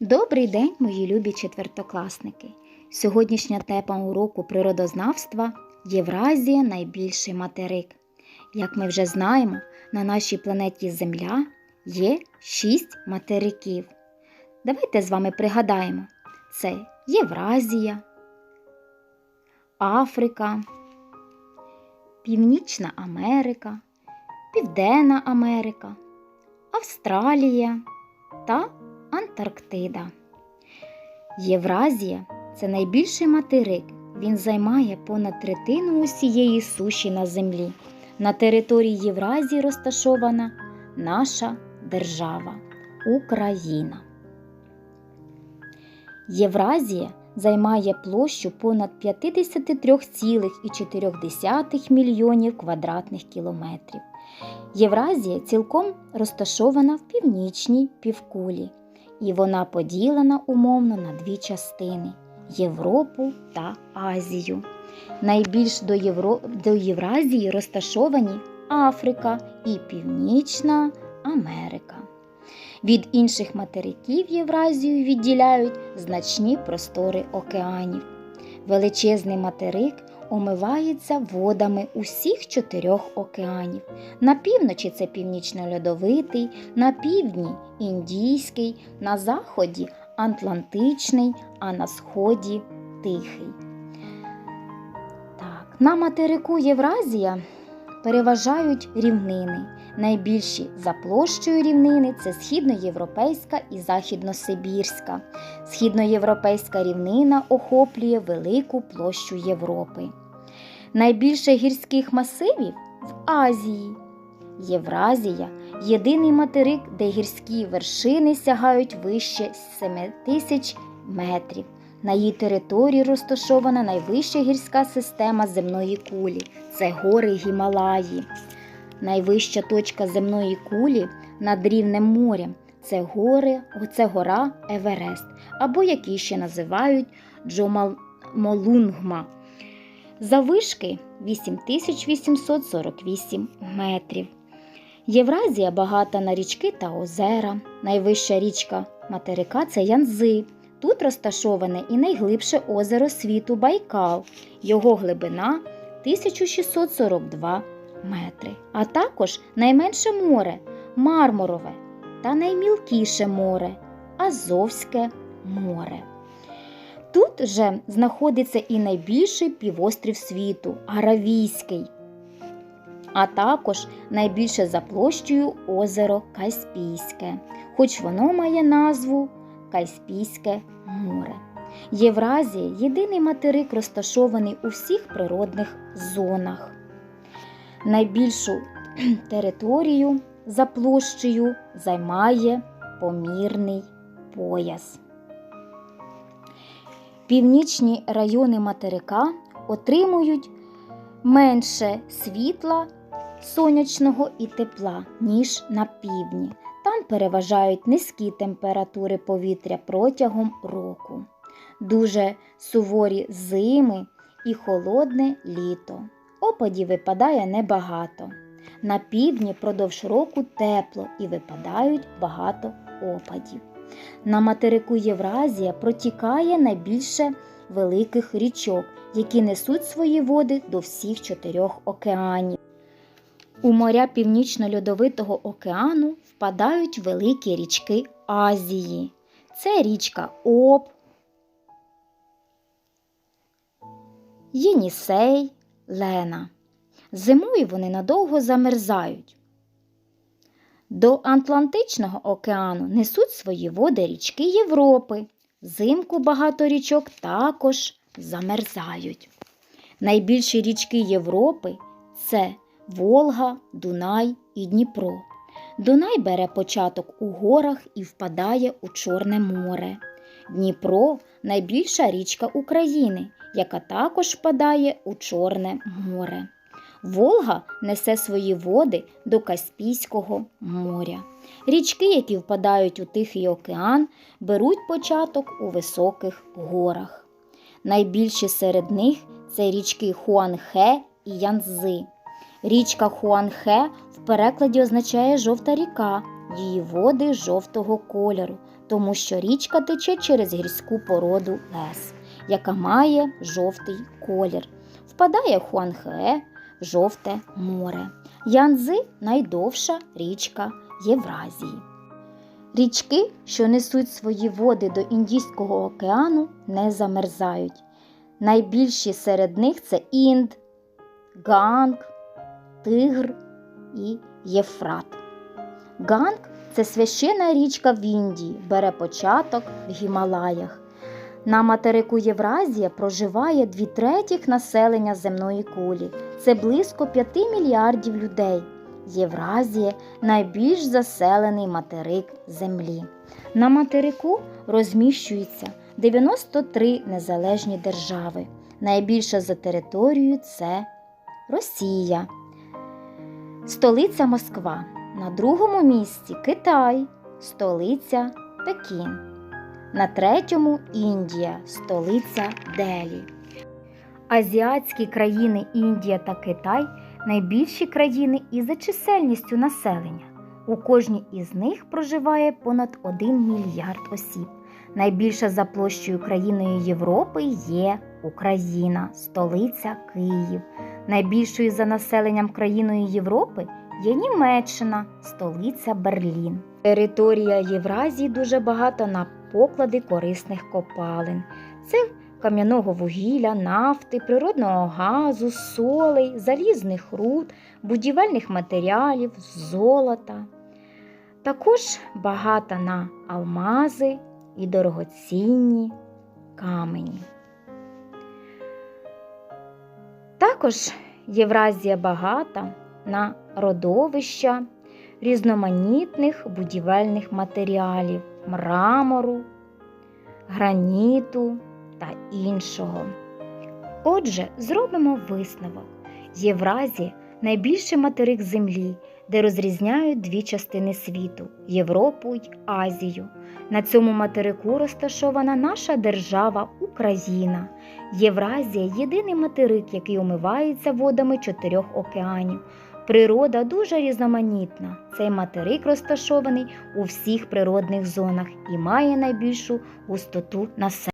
Добрий день, мої любі четвертокласники! Сьогоднішня тема уроку природознавства Євразія найбільший материк. Як ми вже знаємо, на нашій планеті Земля є шість материків. Давайте з вами пригадаємо: це Євразія, Африка, Північна Америка, Південна Америка, Австралія та Антарктида. Євразія це найбільший материк. Він займає понад третину усієї суші на землі. На території Євразії розташована наша держава Україна. Євразія займає площу понад 53,4 мільйонів квадратних кілометрів. Євразія цілком розташована в північній півкулі, і вона поділена умовно на дві частини Європу та Азію. Найбільш до, Євро... до Євразії розташовані Африка і Північна Америка. Від інших материків Євразію відділяють значні простори океанів. Величезний материк омивається водами усіх чотирьох океанів. На півночі це північно-льодовитий, на півдні індійський, на заході Атлантичний, а на сході Тихий. Так, на материку Євразія переважають рівнини. Найбільші за площею рівнини це східноєвропейська і західносибірська. Східноєвропейська рівнина охоплює велику площу Європи. Найбільше гірських масивів в Азії. Євразія єдиний материк, де гірські вершини сягають вище 7 тисяч метрів. На її території розташована найвища гірська система земної кулі це гори Гімалаї. Найвища точка земної кулі над рівнем морем це гори, це гора Еверест, або які ще називають Джомолунгма. Завишки 8848 метрів. Євразія багата на річки та озера. Найвища річка материка це Янзи. Тут розташоване і найглибше озеро світу Байкал. Його глибина 1642 метри. А також найменше море Мармурове та наймілкіше море Азовське море. Тут же знаходиться і найбільший півострів світу Аравійський, а також найбільше за площею озеро Каспійське, хоч воно має назву Каспійське море. Євразія єдиний материк розташований у всіх природних зонах. Найбільшу територію за площею займає помірний пояс. Північні райони материка отримують менше світла сонячного і тепла, ніж на півдні. Переважають низькі температури повітря протягом року, дуже суворі зими і холодне літо. Опадів випадає небагато. На півдні продовж року тепло і випадають багато опадів. На материку Євразія протікає найбільше великих річок, які несуть свої води до всіх чотирьох океанів. У моря Північно-Льодовитого океану впадають великі річки Азії. Це річка Об, Єнісей, Лена. Зимою вони надовго замерзають. До Атлантичного океану несуть свої води річки Європи. Взимку багато річок також замерзають. Найбільші річки Європи це Волга, Дунай і Дніпро. Дунай бере початок у горах і впадає у Чорне море. Дніпро найбільша річка України, яка також впадає у Чорне море. Волга несе свої води до Каспійського моря. Річки, які впадають у Тихий океан, беруть початок у високих горах. Найбільші серед них це річки Хуанхе і Янцзи. Річка Хуанхе в перекладі означає жовта ріка, її води жовтого кольору, тому що річка тече через гірську породу лес, яка має жовтий колір. Впадає Хуанхе в жовте море. Янзи найдовша річка Євразії. Річки, що несуть свої води до Індійського океану, не замерзають. Найбільші серед них це Інд, Ганг, Тигр і Єфрат. Ганг це священна річка в Індії, бере початок в Гімалаях. На материку Євразія проживає дві третіх населення земної кулі. Це близько 5 мільярдів людей. Євразія найбільш заселений материк Землі. На материку розміщується 93 незалежні держави. Найбільша за територією це Росія, столиця Москва. На другому місці Китай, столиця Пекін. На третьому Індія, столиця Делі. Азіатські країни Індія та Китай найбільші країни і за чисельністю населення. У кожній із них проживає понад 1 мільярд осіб. Найбільша за площею країною Європи є Україна, столиця Київ. Найбільшою за населенням країною Європи є Німеччина, столиця Берлін. Територія Євразії дуже багата на поклади корисних копалин. Це кам'яного вугілля, нафти, природного газу, солей, залізних руд, будівельних матеріалів, золота. Також багата на алмази і дорогоцінні камені. Також Євразія багата на родовища різноманітних будівельних матеріалів, мрамору, граніту та іншого. Отже, зробимо висновок. Євразія найбільший материк Землі, де розрізняють дві частини світу Європу й Азію. На цьому материку розташована наша держава Україна. Євразія єдиний материк, який омивається водами чотирьох океанів. Природа дуже різноманітна. Цей материк розташований у всіх природних зонах і має найбільшу густоту населення.